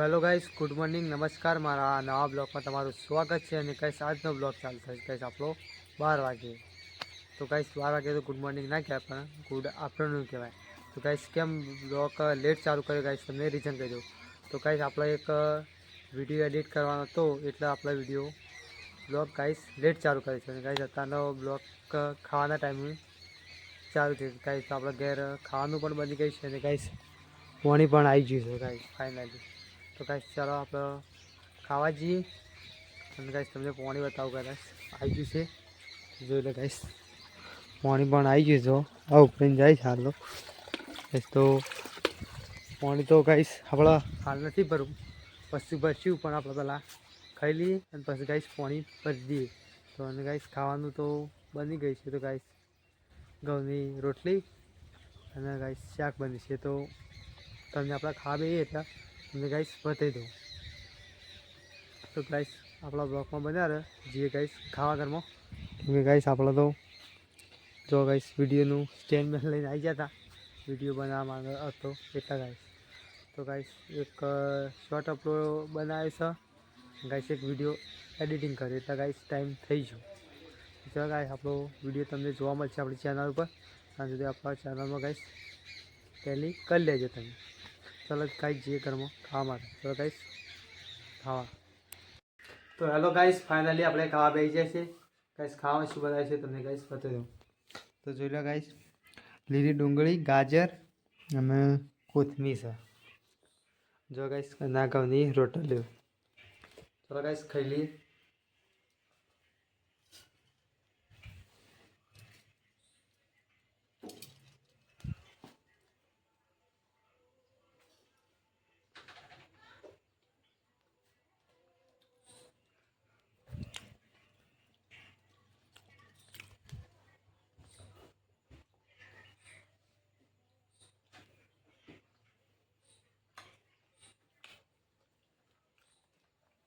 Hello guys, good morning, નમસ્કાર. મારા નવા બ્લોગમાં તમારું સ્વાગત છે અને કઈશ આજનો બ્લોગ ચાલતો છે કઈશ આપણો બાર વાગે. તો કઈશ બાર વાગે તો ગુડ મોર્નિંગ ના કહેવાય, પણ ગુડ આફ્ટરનૂન કહેવાય. તો કઈશ કેમ બ્લોગ લેટ ચાલુ કર્યો ગાઈશ તમને રીઝન કહી દઉં. તો કઈશ આપણે એક વીડિયો એડિટ કરવાનો હતો, એટલે આપણે વીડિયો બ્લોગ ગાઈશ લેટ ચાલુ કર્યો છે. અને ગાઈશ અત્યારનો બ્લોગ ખાવાના ટાઈમે ચાલુ છે. ગાઈશ આપણે ઘેર ખાવાનું પણ બની ગઈ છે અને ગાઈશ પાણી પણ આવી ગયું છે ગાઈશ ફાઇનલી તો કાંઈ ચાલો આપણે ખાવા જઈએ. અને ગાઈશ તમને પાણી બતાવું કદાચ આવી ગયું છે. જોઈ લો ગાઈશ પાણી પણ આવી ગયું છો આ ઉપરીને જાય છે હાલ તો. પાણી તો ગાઈશ આપણે હાલ નથી ભરવું. પછી ભરશું, પણ આપણે પહેલાં ખાઈ લઈએ અને પછી ગાઈશ પાણી ભરી દઈએ. તો અને ગાઈસ ખાવાનું તો બની ગઈ છે. તો ગાઈશ ઘઉંની રોટલી અને ગાઈશ શાક બની છે. તો તમને આપણા ખાવા બેહીએ એટલે. તમને ગાઈસ બતાવી દઉં. તો ગાઈસ આપણા બ્લોકમાં બન્યા રહે. જે ગાઈસ ખાવા ઘરમાં. કેમકે ગાઈસ આપણે તો જો ગાઈસ વિડીયોનું સ્ટેન્ડ મેન લઈને આવી હતા. વીડિયો બનાવવા માંગે હતો એટલા ગાઈશ તો ગાઈશ એક શોર્ટ અપલોડ બનાવ્યો છે. ગાઈસ એક વીડિયો એડિટિંગ કરે એટલે ગાઈશ ટાઈમ થઈ ગયો. જો ગાઈશ આપણો વીડિયો તમને જોવા મળશે આપણી ચેનલ ઉપર. સુધી આપણા ચેનલમાં ગાઈશ પહેલી કરી લેજો તમે. ચલો ગાઈશ જઈએ ઘરમાં ખાવા માટે. ચાલો ગાઈશ ખાવા. તો હેલો ગાઈશ ફાઇનલી આપણે ખાવા બેસી જાય છે ગાઈશ ખાવામાં શું બનાવે છે તમને ગાઈશ બતાવી દઉં. તો જોઈ લો ગાઈશ લીલી ડુંગળી ગાજર અને કોથમીર છે. જો ગાઈશ ના ઘઉંની રોટલી ચલો ગાઈશ ખાઈ લઈએ.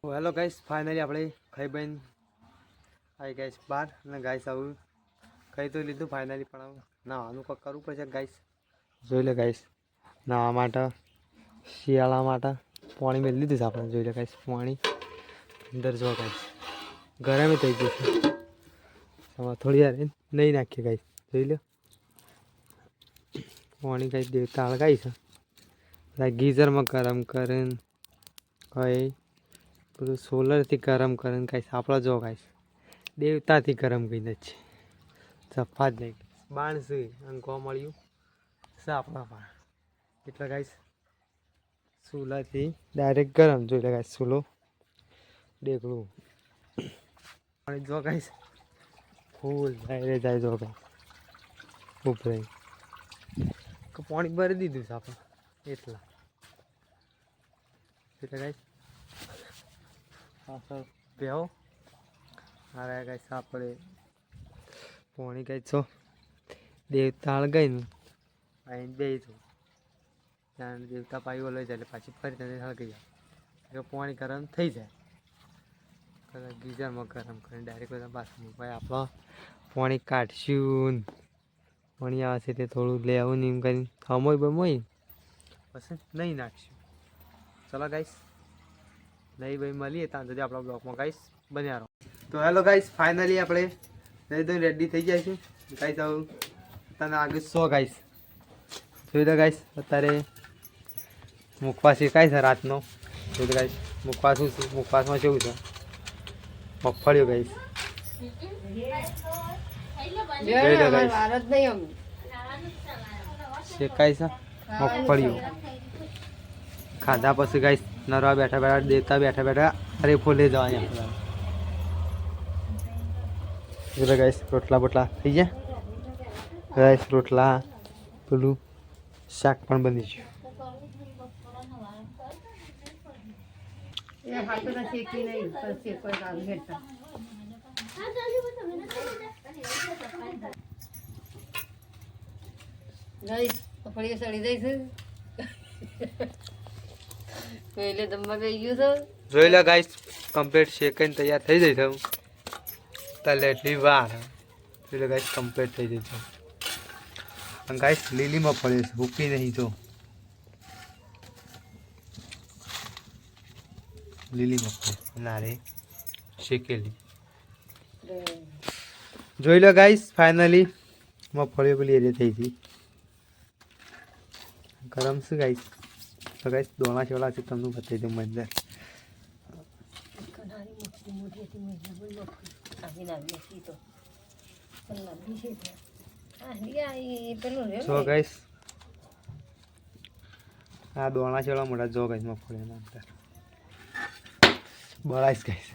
હેલો ગાઈસ ફાઇનલી આપણે ખાઈ બહેન આવી ગાઈસ બહાર અને ગાઈસ આવું. ખાઈ તો લીધું ફાઇનલી પણ નાવાનું કંઈક કરવું પડશે ગાઈસ જોઈ લે ગાઈસ નાવા માટે, શિયાળા માટે પાણી મેં લીધું છે આપણે, જોઈ લે ગાઈસ પાણી. અંદર જો ગાઈસ ગરમે થઈ ગયું છે. થોડી વાર નહીં નાખીએ ગાઈસ જોઈ લો. પાણી ગાઈસ દેવતા હળગાઈ છે. ગીઝરમાં ગરમ કરીને કઈ પેલું સોલરથી ગરમ કરીને કાંઈ આપણો જો કાંઈ દેવતાથી ગરમ કરીને છે. સફા જ નહીં. બાણ સુઈ અને મળ્યું સાપડા પણ એટલે કાંઈ ચૂલાથી ડાયરેક્ટ ગરમ જોઈ લે કાંઈ ચૂલો ડેકડું પણ જો કાંઈ ફૂલ જાય જાય જો કાંઈ ઉભરાઈ. પાણી ભરી દીધું છે આપણે. એટલા. એટલે કાંઈ પાછળ બેહો. મારે કઈ આપણે પોણી ગઈ છો? દેવતા ગઈ ને બે છું. ત્યાં દેવતા પાયો લઈ જાય એટલે પાછી ફરી તને હળગી જાય. એટલે પોણી ગરમ થઈ જાય. કદાચ ગીઝરમાં ગરમ કરીને ડાયરેક્ટ બધા બાથરૂમ ભાઈ આપણો પોણી કાઢશું. પાણી આવશે તે થોડું લેવું ને એમ કરીને. હમોય બમોય. પછી નહીં નાખશું. ચલો ગાઈશ નહીં ભાઈ, મળીએ ત્યાં સુધી આપણા બ્લોગમાં. ગાઈસ બન્યા રહો. તો હેલો ગાઈસ ફાઇનલી આપણે નહીં તો રેડી થઈ જાય છે ગાઈસ આવું તને આગળ સો ગાઈસ જોઈ દો ગાઈસ અત્યારે મુખવાસ શીખાય છે રાતનો. જોઈ દો ગાઈસ મુખવાસ શું છે, મુખવાસમાં કેવું છે? મગફળીઓ ગાઈસ જોઈ દો ગાઈસ શેકાય છે? મગફળીઓ. ખાધા પછી ગાઈસ નરવા બેઠા બેઠા, દેવતા બેઠા બેઠા અરે ફૂલે જવા અહીંયા. એટલે ગાઈસ રોટલા બોટલા થઈ ગયા? ગાઈસ રોટલા, પેલું શાક પણ બની ગયું. ગઈશ કપડીઓ સડી જઈશ પહેલે દમવા બે ગયું તો જોઈ લે ગાઈસ કમ્પ્લીટ શેકીને તૈયાર થઈ જઈ થઉં તાલે એટલી વાર જોઈ લે ગાઈસ કમ્પ્લીટ થઈ જઈ થઉં અને ગાઈસ લીલીમાં પડે છે ભૂકી નહીં તો. લીલી મગફળી ના રે, શેકેલી. જોઈ લો ગાઈસ ફાઇનલી મગફળીઓ પેલી એરિયા થઈ હતી ગરમ છે ગાઈસ તો કઈ દોણા ચેવડા છે તમને બતાવી દઉં રહ્યો જો ગાઈસ આ દોણા મોટા જો ગાઈસ મગફળીના અંદર. બળાઈશ ગાઈસ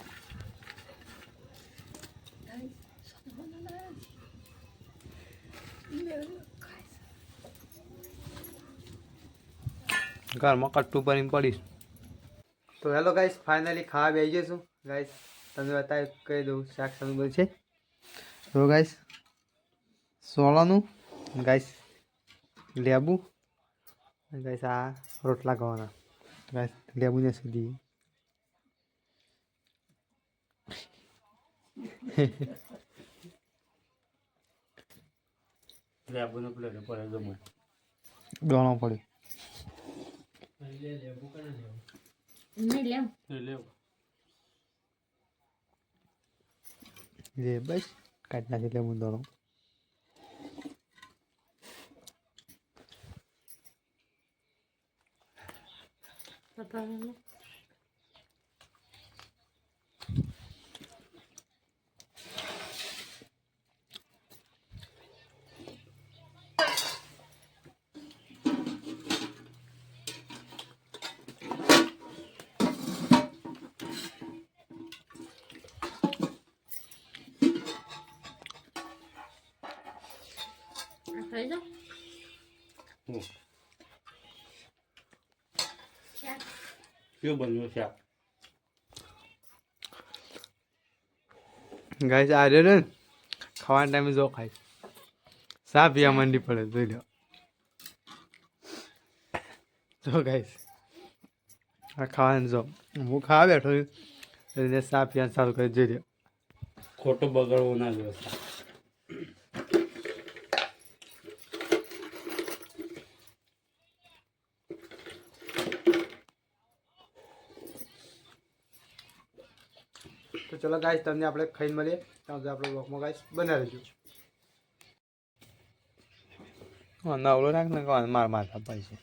ઘરમાં કટ્ટું ભરીને પડીશ. તો હેલો ગાઈસ ફાઇનલી ખાવા બેસી જઈશું. ગાઈસ તમને બતાવી કહી દઉં શાક સાનું બધું છે. તો ગાઈસ સોળાનું ગાઈસ લેબુ ગાઈસ આ રોટલા ખાવાના. ગાઈસ લેબુને સુધી દોણો પડ્યો. લેવ. જે બસ કાઢ નાખી લેબુ દોડો પપ્પાને. ખાઈ જાઓ. શાક. કેવું બન્યું છે ગાઈસ આ ને ખાવાના ટાઈમે જો ખાય સા પીવા માંડી પડે જોઈ લો જો ગાઈસ આ ખાવાનું જો હું ખાવા બેઠો એટલે એને સા પીવાનું ચાલુ કરી જોઈ લો ખોટું બગડવું ના જોઈએ તો ચલો ગાઈશ તમને આપણે ખાઈને મળીએ. ત્યાં સુધી આપણે બ્લોકમાં ગાઈશ બનાવી હા નવલો રાખ ને કહવાનું માર માથા પૈસે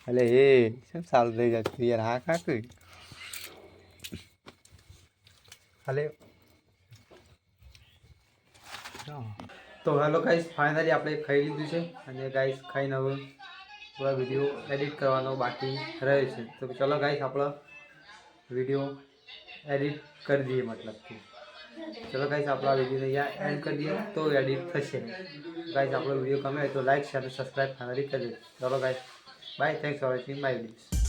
એટલે એ કેમ સારું થઈ જાય? યાર હા કાક હાલે. તો હેલો ગાઈસ ફાઇનલી આપણે ખાઈ લીધું છે અને ગાઈસ ખાઈને હવે થોડા વીડિયો એડિટ કરવાનો બાકી રહે છે. તો ચલો ગાઈસ આપણો વીડિયો એડિટ કરી દઈએ મતલબ કે ચલો ગાઈસ આપણો આ વીડિયો અહીંયા એન્ડ કરી દઈએ. તો એડિટ થશે. ગાઈસ આપણો વીડિયો ગમે તો લાઈક શેર સબસ્ક્રાઈબ ફેમિલી કરી દેજો. ચલો guys bye thanks for watching my videos